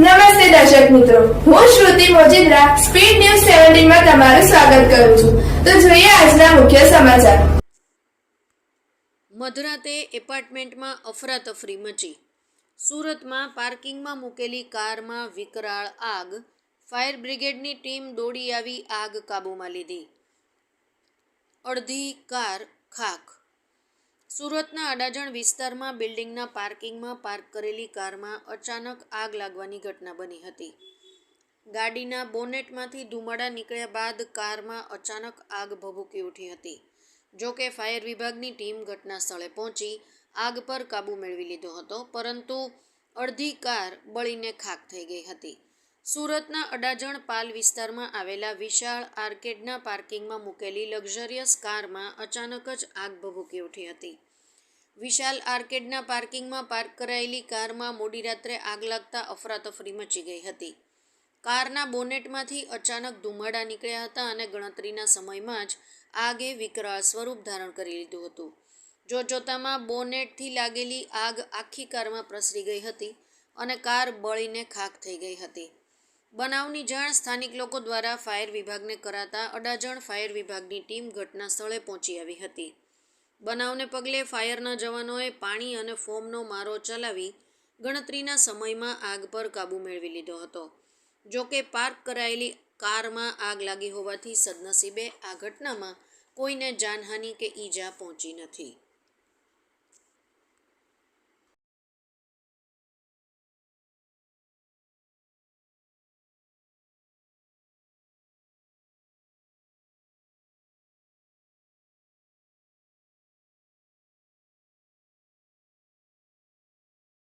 નમસ્તે દર્શક મિત્રો. હું શ્રુતિ મોજીદ્રા, સ્પીડ ન્યૂઝ સેવન્ટીનમાં તમારું સ્વાગત કરું છું. તો જોઈએ આજના મુખ્ય સમાચાર. મધરાતે એપાર્ટમેન્ટમાં અફરાતફરી મચી. સુરતમાં પાર્કિંગમાં મૂકેલી કારમાં વિકરાળ આગ. ફાયર બ્રિગેડની ટીમ દોડી આવી આગ કાબૂમાં લીધી. અડધી કાર ખાખ. સુરતના અડાજણ વિસ્તારમાં બિલ્ડિંગના પાર્કિંગમાં પાર્ક કરેલી કારમાં અચાનક આગ લાગવાની ઘટના બની હતી. ગાડીના બોનેટમાંથી ધુમાડા નીકળ્યા બાદ કારમાં અચાનક આગ ભભૂકી ઉઠી હતી. જો કે ફાયર વિભાગની ટીમ ઘટના સ્થળે પહોંચી, આગ પર કાબૂ મેળવી લીધો હતો, પરંતુ અડધી કાર બળીને ખાક થઈ ગઈ હતી. સુરતના અડાજણ પાલ વિસ્તારમાં આવેલા વિશાળ આર્કેડના પાર્કિંગમાં મૂકેલી લક્ઝરિયસ કારમાં અચાનક જ આગ ભભૂકી ઉઠી હતી. વિશાલ આર્કેડના પાર્કિંગમાં પાર્ક કરાયેલી કારમાં મોડી રાત્રે આગ લાગતા અફરાતફરી મચી ગઈ હતી. કારના બોનેટમાંથી અચાનક ધુમાડા નીકળ્યા હતા અને ગણતરીના સમયમાં જ આગે વિકરાળ સ્વરૂપ ધારણ કરી લીધું હતું. જોતજોતામાં બોનેટથી લાગેલી આગ આખી કારમાં પ્રસરી ગઈ હતી અને કાર બળીને ખાખ થઈ ગઈ હતી. બનાવની જાણ સ્થાનિક લોકો દ્વારા ફાયર વિભાગને કરાતા અડાજણ ફાયર વિભાગની ટીમ ઘટના સ્થળે પહોંચી આવી હતી. બનાવને પગલે ફાયરના જવાનોએ પાણી અને ફોમનો મારો ચલાવી ગણતરીના સમયમાં આગ પર કાબૂ મેળવી લીધો હતો. જો કે પાર્ક કરાયેલી કારમાં આગ લાગી હોવાથી સદનસીબે આ ઘટનામાં કોઈને જાનહાનિ કે ઈજા પહોંચી નથી.